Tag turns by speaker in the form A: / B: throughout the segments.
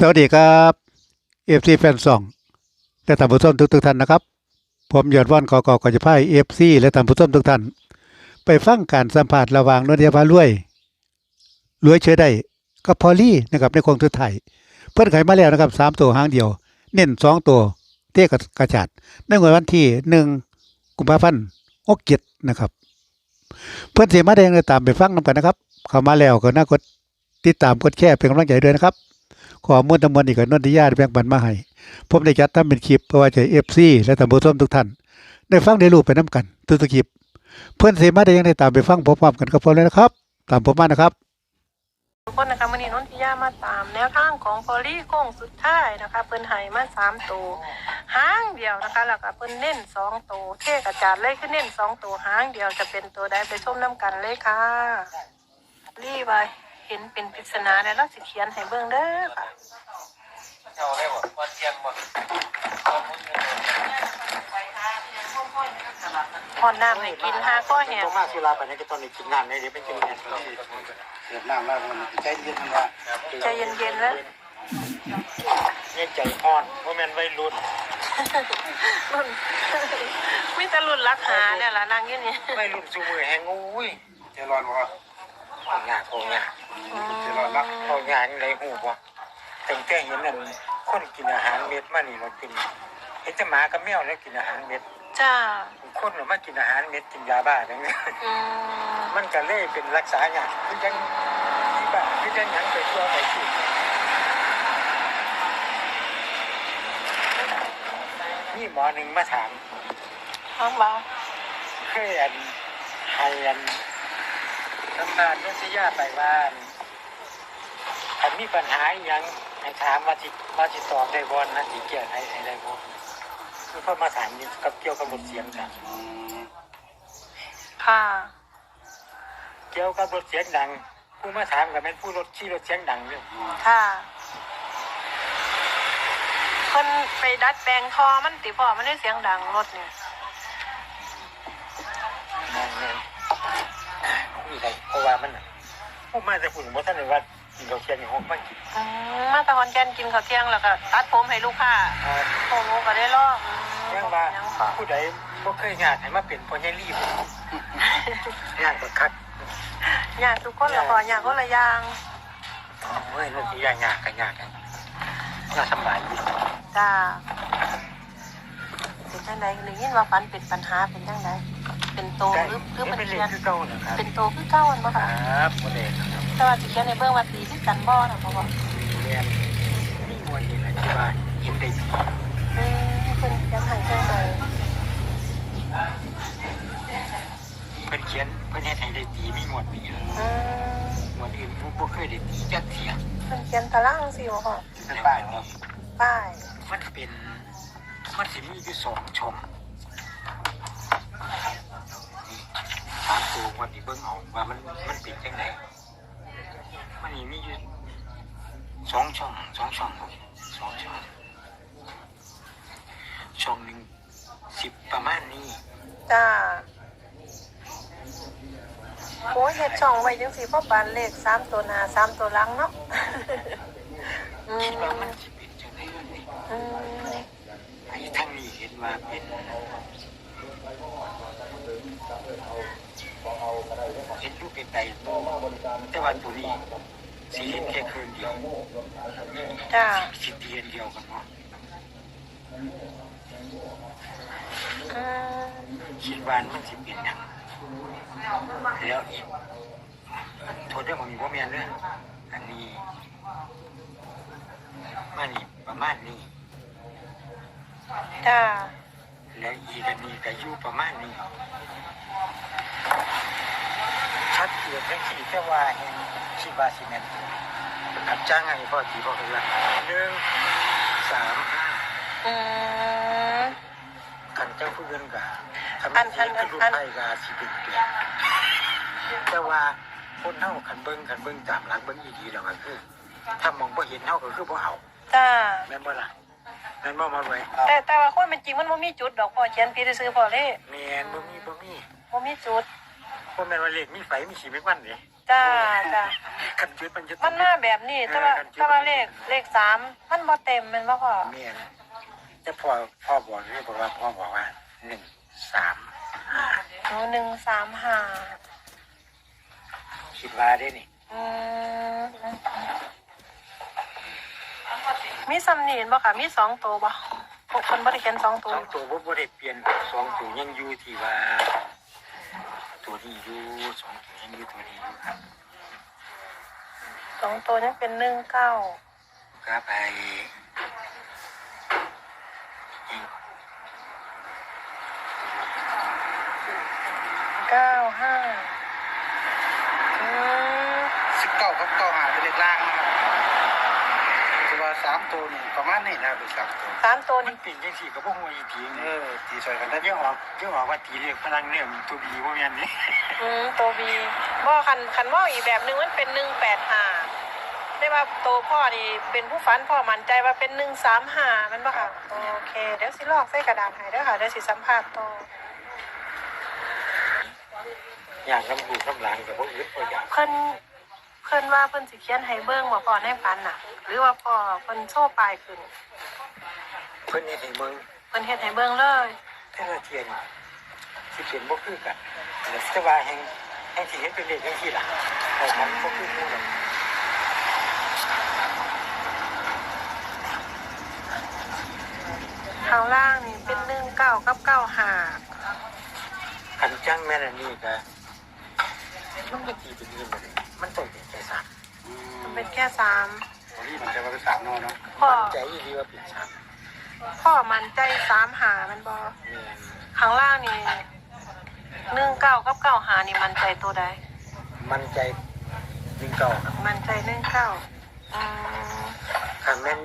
A: สวัสดีครับเอฟซีแฟนซองและท่านผู้ชมทุกทุกๆท่านนะครับ ผมยอดว่อนกอกอกจะพายเอฟซีและท่านผู้ชมทุกท่าน ไปฟังการสัมภาษณ์ระหว่างนนทยาพารวยรวยเชื่อได้ก็พอลี่นะครับในโครงสุดท้ายเพื่อนไขมาแล้วนะครับสามตัวหางเดียว เน้นสองตัวเตี้ยกับกระจาดในวันที่หนึ่งกุมภาพันธ์หกเจ็ดนะครับ เพื่อนเสียมาแดงเลยตามไปฟังนำกันนะครับ เข้ามาแล้วก็น่ากดติดตามกดแชร์เป็นกำลังใจด้วยนะครับ ขอมวลตำมวลอีกกับนนทิยาดแบ่งปันมาให้ผมได้จัดทำเป็นคลิปเพื่อว่าจะเอฟซีและท่านผู้มทุกท่านได้ฟังได้รู้ไปน้ำกันทุกๆคลิป เพื่อนเสมาได้ยังได้ตามไปฟังพร้อมๆกันกับผมเลยนะครับ ตามผมมานะครับ
B: ทุกคนนะคะวันนี้นนทิยามาตามแนวทางของพอลี่โค้งสุดท้ายนะคะ เพิ่นไห้มาสามตัวหางเดียวนะคะแล้วก็เพิ่นเน้นสองตัวเทกระจาดเลยคือเน้นสองตัวหางเดียวจะเป็นตัวใดไปชมน้ำกันเลยค่ะรีบไป เห็นเป็นปริศนาแล้วเราสิเขียนให้เบิ่งเด้อค่ะ
C: เอาเลยบ่วันเทียนบ่
B: พอนน้ำให้กินหาข้อแห้ง
C: ต้องมาสุราไปในก็ตอนนี้กินน้ำในนี้ไปกินเนี่ย
D: เดือดน้ำแล้วมันใจเย็นมันว่า
B: ใจเย็นๆแล้ว
C: เนี่ยใจอ่อนว่าแม่นวัยรุ่น
B: รุ่นมีแต่รุ่นรักหาเนี่ยล่ะนางอยู่นี่
C: วัยรุ่นสูมือแหงอุ้ย
D: ใจร้อนว่า
C: เอา หยาเอาหยา
D: ใจร้อนรัก
C: เอาหยาในหูบ่ตั้งแต่เห็นนั่นคนกินอาหารเม็ดมานี่เรากินเห็นแต่หมากับแมวแล้วกินอาหารเม็ด
B: จ้า
C: คนเรามากินอาหารเม็ดกินยาบ้าอย่างนี้
B: อืม
C: มันก็เลยเป็นรักษาหยาคือจังที่บ้านคือจังหยังไปทั่วไปที่นี่หมอหนึ่งมาถาม
B: ห้องเบา
C: เคยอันให้อันทำงานนุสยาไปว่าอัน อันมีปัญหาอหยังให้ถามมาจิมาจิตอบได้บอลนะจิเกี่ยวให้ให้ได้บอลคือเพิ่นมาถามนี่กับเกี่ยวกับรถเสียงจ้ะ
D: อืม
B: ค่ะ
C: เกี่ยวกับรถเสียงดัง ผู้มาถามกับแม่นผู้รถขี่รถเสียงดังเนี่ย
B: ค่ะคนไปดัดแปลงทอมันติพอมันได้เสียงดังรถนี่
C: นั่นนี่นี่ไงเพราะว่ามันน่ะผู้มาจะพูดถึงว่าท่านเลยว่า กินรถเสียงอย่างห้องมากิน
B: อืมมาตะวันแกนกินข้าวเที่ยงแล้วก็ตัดผมให้ลูกค้า
C: อ่า
B: โอ้โหก็ได้ลอกอืม
C: เรื่องว่า
B: ยังพอ
C: ผู้ใดบ่เคยงานให้มาเป็นพ่อใหญ่รีบงานก็คัก
B: อยากทุกคนละพออยากคนละอย่าง
C: เฮ้ยรถสียางยากกันยากกันน่าสบายดี
B: จ้าเป็นจังไดหรือยินว่าฟันเป็นปัญหาเป็นจังไดเป็นโตหรือหรือเป็น
C: เป็น
B: เที
C: เรื่
B: ย
C: อง
B: น
C: คือเก่านะครับ
B: เป็นโตคือเก้าอันบ่
C: ค
B: ค่ะ
C: รับโมเดล
B: แต่ว่าสิเขียนในเบื้องว่าตีที่กันบ่นะพ่อบอก
C: เรียนนี่มวยนี่แหละที่ว่ายินได้ดี
B: อืมเป็นเขียนให้จังได
C: เพิ่นเขียนเพิ่นเฮ็ดให้ได้ดีมีหมวดนี้
B: อืม
C: หมวดอื่นผู้บ่เคยได้ดีจักเที่ย
B: เป็นเขียนตารางสิบ่พ่อ
C: เป็นบ้านนี้
B: ป้าย
C: มันเป็นมันสิมีอยู่สองช่องนี่ถามตัววันนี้เบิ่งเอาว่ามันมันเป็นจังได มันนี่มีอยู่สองช่องสองช่องสองช่อง ช่องหนึ่งสิบประมาณนี้
B: จ้าโอ้ยเฮ็ดช่องไว้จังสิพ่อปานเลขสามตัวหน้าสามตัวหลังเนาะ อื
C: คิดว่ามั
B: ม
C: นสิเป็นจังไดวะนี่
B: อืม
C: ไอ้ทั้งนี้เห็นว่าเป็นเห็นรูปเป็นไตแต่ว่าตัวนี้สีเห็นแค่คืนเดียว
B: จ้า
C: สิเดือนเดียวกันเนาะ
B: อืม
C: คิดว่ามันสิเป็นหยังแล้วอีกโทษเรื่องมันมีว่าแมนเด้ออันนี้มานี่ประมาณนี้
B: จ้า
C: แล้วอีกอันนี้ก็อยู่ประมาณนี้ชัดเจนทั้งสี่แต่ว่าแห่งคิดว่าสิแม่นขับจ้างไงพ่อจีพ่อคือว่าหนึ่งสามห้า
B: อืม
C: ขันเจ้าผู้เงินกะ ขัน
B: อั
C: มันน
B: อั
C: เสี
B: น
C: ย
B: อั
C: คือนลูกไผ่กะสิเป็นเปลี่ยนแต่ว่าคนเฮาขันเบิ้งขันเบิ้งตามหลักเบิ้งอีดีแล้วก็คือถ้ามองบ่เห็นเฮาก็คือบ่เอา
B: จ้า
C: แม่นบ่ล่ะแม่นบ่มาเลย
B: แต่แต่ว่าคนเป็นจริงมันบ่มีจุดดอกพ่อเขียนปีได้ซื้อพ่อเลย
C: แม่นบ่มีบ่มี
B: บ่มีจุด
C: บ่แม่นว่าเลขมีไฟมีสีมีควันเด้
B: จ้าจ้า
C: คันจุดมันจะ
B: มันมาแบบนี้แต่ว่าแต่ว่าเลขเลขสามมันบ่เต็มแมันบ่พ่อ
C: เมียนแต่พ่อพ่อบอกนี่บอกว่าพ่อบอกว่าหนึ่ง
B: หนึ่งสามห้า
C: คิดว่าได้นี่
B: อืมมีสำนีนบ่ค่ะ มีสองตัวบ่พวกคนบ่ได้เขียนสองตั
C: ส
B: ว
C: องตัวบ่บ่ได้เปลี่ยนสองตัวยังอยู่ที่ว่า ตัวนี้อยู่สองตัวยังอยู่ตัวนี้อยู่ครับ
B: สองตัวนั้นเป็นหนึ่งเก้า
C: ก็ไปอีก
B: เก้าห้าอืม
D: สิบเก้ากับ เก้าหาเป็นเลขล่างนะครับคือว่าสามตัวนี่ประมาณนี้นะครับเป็นสามตัว
B: สามตัว
C: มั
B: นี้
C: นเป็นจังซี่ก็บ่ฮู้อีกที
D: เอ
C: นึง
D: อตีซอยกันได้
C: เดี๋ยวออกเดี๋ยวออกว่าตีเลขพลังเนี่ยมันตัวบีบ่แม่นนี่
B: อืมตัวบีบ่คันคันว่าอีกแบบหนึ่งมันเป็นหนึ่งแปดห้าได้ว่าตัวพ่อนี่เป็นผู้ฝันพ่อมั่นใจว่าเป็นหนึ่งสามห้ามันบ่ค่ะโอเค เดี๋ยวสิลอกใส่กระดาษให้เด้อค่ะเดี๋ยวสิสัมภาษณ์ต่อ
C: อย่างน้ำหูน้ำหลังก็บ่อึดบ่อยาก
B: เพิ่น เพิ่นว่าเพิ่นสิเขียนให้เบิ่งบ่พ่อในฝันน่ะ หรือว่าพ่อเพิ่นโชว์ปลายขึ้น
C: เพิ่นเฮ็ดให้มึง
B: เพิ่นเฮ็ดให้เบิ่งเลย
C: แต่ละเทียนสิเป็นบ่คือกันแต่ว่าแห่งแห่งสิเห็นเป็นเลขจังซี่ล่ะแต่มันบ่คือหมู่ดอก
B: ข้างล่างนี่เป็นหนึ่งเก้ากับเก้าห้า
C: คันจังแม่นอันนี้ก็มันบ่ตีเป็นเงินบ่ได้มันต้องเป็นแค่สาม
D: อืม
B: มัน เป็นแค่สาม
D: วันนี้มันจะว่าเป็นสามเนอะเนาะ
B: พ่อ
C: มั่นใจอีหลีว่าเป็นสาม
B: พ่อมั่นใจสามหามันบ่
C: แม่น
B: ข้างล่างนี่หนึ่งเก้ากับเก้าหานี่มั่นใจตัวใด
C: มั่นใจหนึ่งเก่าครับ
B: มั่นใจหนึ่งเก้าอืม
C: คันแม่น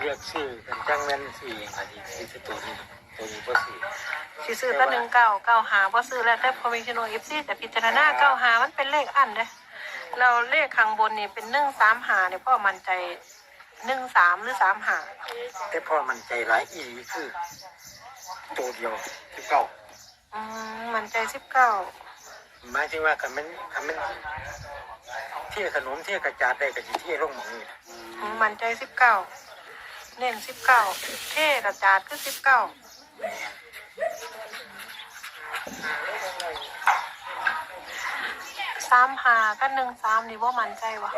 C: เรียกชื่อคันจังแม่นสิเองก็สิสิตัวนี้ตัวนี้บ่สิ
B: สิซื้อแตั้หนึ่งเก้าเก้าหาบ่ซื้อแล้วแต่คอมมิชชั่นเอฟซีแต่พิจารณาเก้าหามันเป็นเลขอันเด้ เราเลขข้างบนนี่เป็นหนึ่งสามหาเนี่ยพ่อมั่นใจหนึ่งสามหรือสามหา
C: แต่พ่อมั่นใจหลายอีหลีคือตัวเดียวคือเก่า
B: อืมมั่นใจสิบเก้า
C: หมายถึงว่าคันแม่นคันแม่นเที่ยขนมเที่ยกระจาดได้ก็สิเที่ยลงหมองนี่ล่ะ
B: มั่นใจสิบเก้าเน้นสิบเก้าเท่กระจาดคือสิบเก้า สามหากับหนึ่งสามนี่ว่ามั่นใจวะ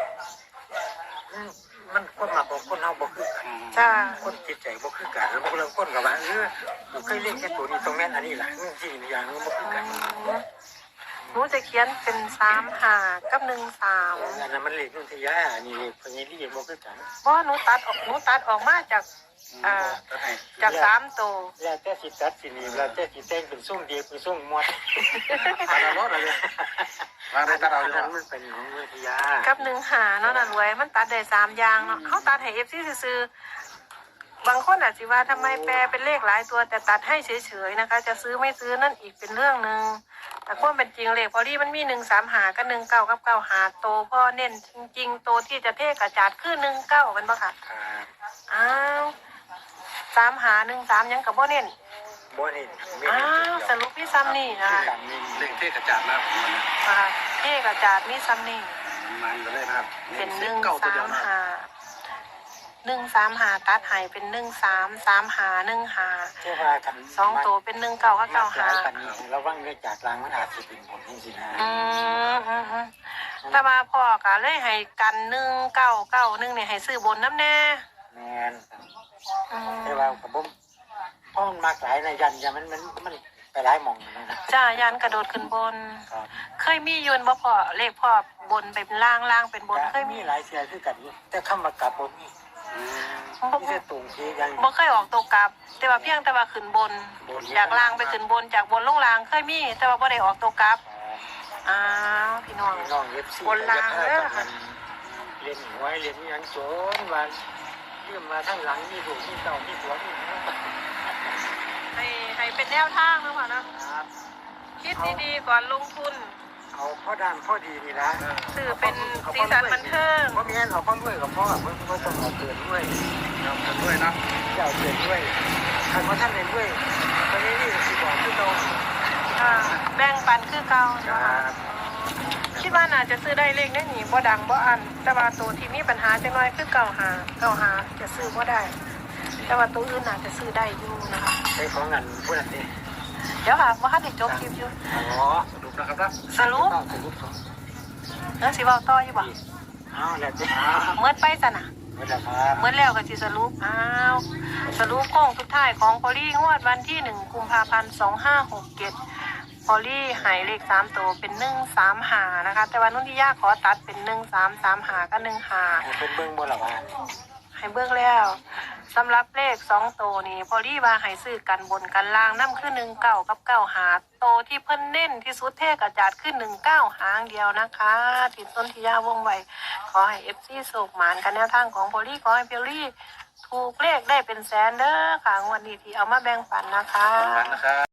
C: อืมมันคนมาของคนเฮาบ่คือกัน
B: จ้า
C: คนจิตใจบ่คือกันแล้วบางเรื่องคนก็ว่าเออผมเคยเล่นแค่ตัวนี้ตรงแม่นอันนี้ล่ะอืมที่อย่างนึงบ่คือกัน
B: หนูจะเขียนเป็นสามหากับหนึ่งสาม
C: อันนั้นมันเลขนุนทยาอันนี้เลขพญาลีบ่คือกัน
B: เพราะหนูตัดออกหนูตัดออกมาจาก อ่า จากสามตัว
C: แล้วแต่สิตัดสินี่แล้วแต่สิแต่งเป็นส่งเดียวเป็นส่งหมดอันนั้นรถอะไร
D: ว่าได้ตัดเอาอยู่
C: นั้น
D: เนาะ
C: มันเป็นของนุนทยา
B: กับหนึ่งหาเนาะน่ะรวยมันตัดได้สามอย่างเนาะเขาตัดให้เอฟซีซื้อๆบางคนอาจจะว่าทำไมแปลเป็นเลขหลายตัวแต่ตัดให้เฉยๆนะคะ จะซื้อไม่ซื้อนั่นอีกเป็นเรื่องหนึ่งแต่ความเป็นจริงเลขพอลี่มันมีหนึ่งสามหากับหนึ่งเก้ากับเก้าหาโตวพ่อเน้นจริงๆโตวที่จะเทกระจาดคือหนึ่งเก้ามันปะค่ะ
C: ครับ
B: อ้าว สามหาหนึ่งสามยังกับพ่เน้น
C: บ่เห็นไม่
B: อ้า
C: เห็น
B: วสรุปพี่ซ้ำนี่นะคะ
C: กันนี่
D: เลขเทศกระจาดแล้วมัน
B: อ่าเทกระจาดมีซ้ำนี่
D: มันก็เลยนะครับ
B: เป็นหนึ่ง
D: เก้าตัว
B: สา
D: เดียว
B: ม
D: นะ
B: หาหนึ่งสามหาตัดใหายเป็นหนึ่งสามสามหาหนึ่งหา
C: เจ้าว่ากัน
B: สองตัวเป็นหนึ่งเก้ากับ
C: มา
B: เก้า
C: ห
B: หา
C: ลายปันนี้ระวังเนื้อจากลางมันอาจจะเป็นผลจริงๆนะ
B: อืมอืมอืมแต่ว่าพ่อกะเลยให้กันหนึ่งเก้าเก้าหนึ่งเนี่ยให้ซื้อบนน้ำแน่
C: แมน
B: อืม
C: แต่ว่ากับผมเพราะมันมากหลายในะยันยันมันมันมันไปหลายหมองนะนะ
B: จ้ายันกระโดดขึ้นบน
C: ครับ
B: เคยมีอยืนบ่พ่อเลขพ่อบนไปเป็นล่างล่างเป็นบนเค
C: แต่
B: ย
C: มี
B: มี
C: หลายเสียคือกันอยู่แต่คำมากลับผมมีมีแต่ตรงที่ยัง
B: บ่เคยออกตัวกลับ แต่ว่าเพียงแต่ว่าขึ้นบน จากล่างไปขึ้นบนจากบนลงล่างเคยมีแต่ว่าบ่ได้ออกตัวกลับอ้าวพี่น้อง
C: น้องเย็บซี่
B: บนล่างเด้อค่ะ
C: เรียนหวยเรียนอิหยังโจนวัน เรื่องมาทั้งหลังมีลูกมีเต่ามีผัวมีเมีย
B: ให้ให้เป็นแนวทางนะพ่อนะ
C: ครับ
B: คิดดีๆก่อนลงทุน
C: เอาพ่อด้านพ่อดีนี่นะ
B: สื่อเป็นสีสันบันเทิง
C: พ่อแม่นเอาพ่อด้วยกับพ่อเพื่อนเพื่อนต้องเอาเกินด้วย
D: เราทำด้วยเนาะ
C: เจ้าเกินด้วยใครว่าท่านเรียนด้วยตอนนี้นี่สิบอกคือเรา
B: อ่าแบ่งปันคือเก่า
C: ค
B: เนาะ
C: รั
B: ค่ะ
C: บ
B: คิดว่าน่าจะซื้อได้เลขได้หนีบ่ดังบ่อัน แต่ว่าตัวที่มีปัญหาจังน้อยคือเก่าหาเก่าหาจะซื้อบ่ได้ แต่ว่าตัวอื่นน่าจะซื้อได้อยู่นะคะ
C: ใช้ของเงินผู้นั้นดิ
B: เดี๋ยวค่ะว่าได้จบคลิปอยู่
C: อ๋อสรุปนะครับนะ
B: สรุป
C: สรุปของ
B: แล้วสิเว้าต่ออยู่บ่
C: เอาแล้วจ้า
B: เมื่อไปซะน่ะ
C: เวลาครับ
B: เมื่อแล้วก็สิสรุปอ้าวสรุปโค้งสุดท้ายของพอลี่งวดวันที่หนึ่งกุมภาพันธ์สองห้าหกเจ็ด พอลี่หายเลขสามตัวเป็นหนึ่งสามหานะคะ แต่ว่านุ่นที่ยากขอตัดเป็นหนึ่งสามสามหากับหนึ่งหา
C: ให้เป็นเบื้องบนหรอวะ
B: ให้เบิกแล้วสำหรับเลขสองโตวนี่พอลี่ว่าให้ซื้อกันบนกันล่างน้ำขึ้นหนึ่งเก้ากับเก้าหาโตวที่เพิ่นเน้นที่สุดเทกระจาดขึ้นหนึ่งเก้าหางเดียวนะคะติดต้นที่ยาวงไวขอให้เอฟซีโศกหมานกันแนวทางของพอลี่ขอให้พอลี่ถูกเลขได้เป็นแสนเด้อค่ะงวันนี้ที่เอามาแบ่งปันนะคะ
D: มันนะครับ